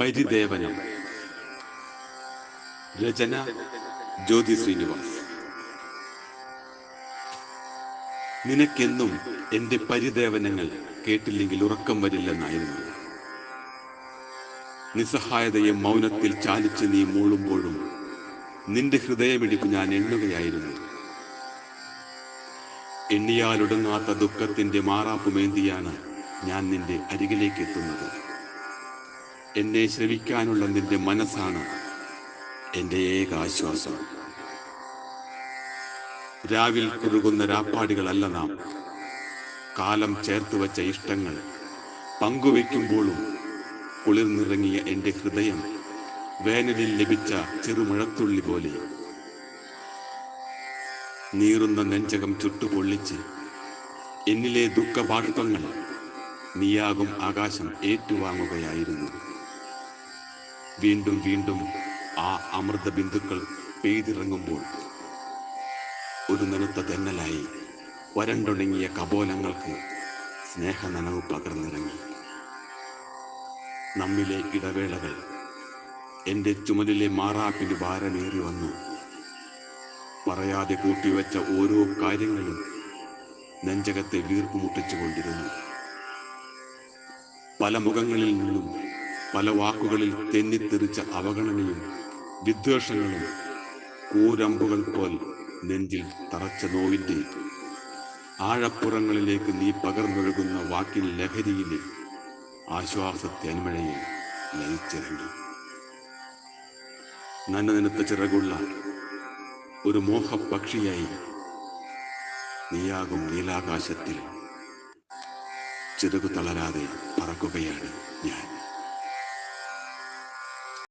പരിദേവനം രചന ജ്യോതി ശ്രീനിവാസ്. നിനക്കെന്നും എന്റെ പരിദേവനങ്ങൾ കേട്ടില്ലെങ്കിൽ ഉറക്കം വരില്ലെന്നായിരുന്നു. നിസ്സഹായതയെ മൗനത്തിൽ ചാലിച്ച് നീ മൂളുമ്പോഴും നിന്റെ ഹൃദയമിടിപ്പ് ഞാൻ എണ്ണുകയായിരുന്നു. എണ്ണിയാലൊടുങ്ങാത്ത ദുഃഖത്തിന്റെ മാറാപ്പുമേന്തിയാണ് ഞാൻ നിന്റെ അരികിലേക്ക് എത്തുന്നത് എന്നെ ശ്രവിക്കാനുള്ള നിന്റെ മനസ്സാണ് എന്റെ ഏക ആശ്വാസം രാവിൽ കുറുകുന്ന രാപ്പാടികളല്ല നാം. കാലം ചേർത്ത് വച്ച ഇഷ്ടങ്ങൾ പങ്കുവെക്കുമ്പോഴും കുളിർന്നിറങ്ങിയ എന്റെ ഹൃദയം വേനലിൽ ലഭിച്ച ചെറുമഴത്തുള്ളി പോലെ. നീറുന്ന നെഞ്ചകം ചുട്ടുപൊള്ളിച്ച് എന്നിലെ ദുഃഖബാഷ്പങ്ങൾ നീയാകും ആകാശം ഏറ്റുവാങ്ങുകയായിരുന്നു. വീണ്ടും വീണ്ടും ആ അമൃത ബിന്ദുക്കൾ പെയ്തിറങ്ങുമ്പോൾ ഒരു നനുത്ത തെന്നലായി വരണ്ടുണങ്ങിയ കപോലങ്ങൾക്ക് സ്നേഹനനവ് പകർന്നിറങ്ങി. നമ്മിലെ ഇടവേളകൾ എന്റെ ചുമലിലെ മാറാപ്പിന് ഭാരമേറി വന്നു. പറയാതെ കൂട്ടിവെച്ച ഓരോ കാര്യങ്ങളും നെഞ്ചകത്തെ വീർപ്പുമുട്ടിച്ചു കൊണ്ടിരുന്നു പല മുഖങ്ങളിൽ നിന്നും പല വാക്കുകളിൽ തെന്നിത്തെറിച്ച അവഗണനയും വിദ്വേഷങ്ങളും കൂരമ്പുകൾ പോൽ നെഞ്ചിൽ തറച്ച നോവിന്റെ ആഴപ്പുറങ്ങളിലേക്ക് നീ പകർന്നൊഴുകുന്ന വാക്കിൻ ലഹരിയിലെ ആശ്വാസത്തേന്മഴയിൽ ലയിച്ചിറങ്ങി നനനനുത്ത ചിറകുള്ള ഒരു മോഹപക്ഷിയായി നീയാകും നീലാകാശത്തിൽ ചിറകു തളരാതെ പറക്കുകയാണ് ഞാൻ.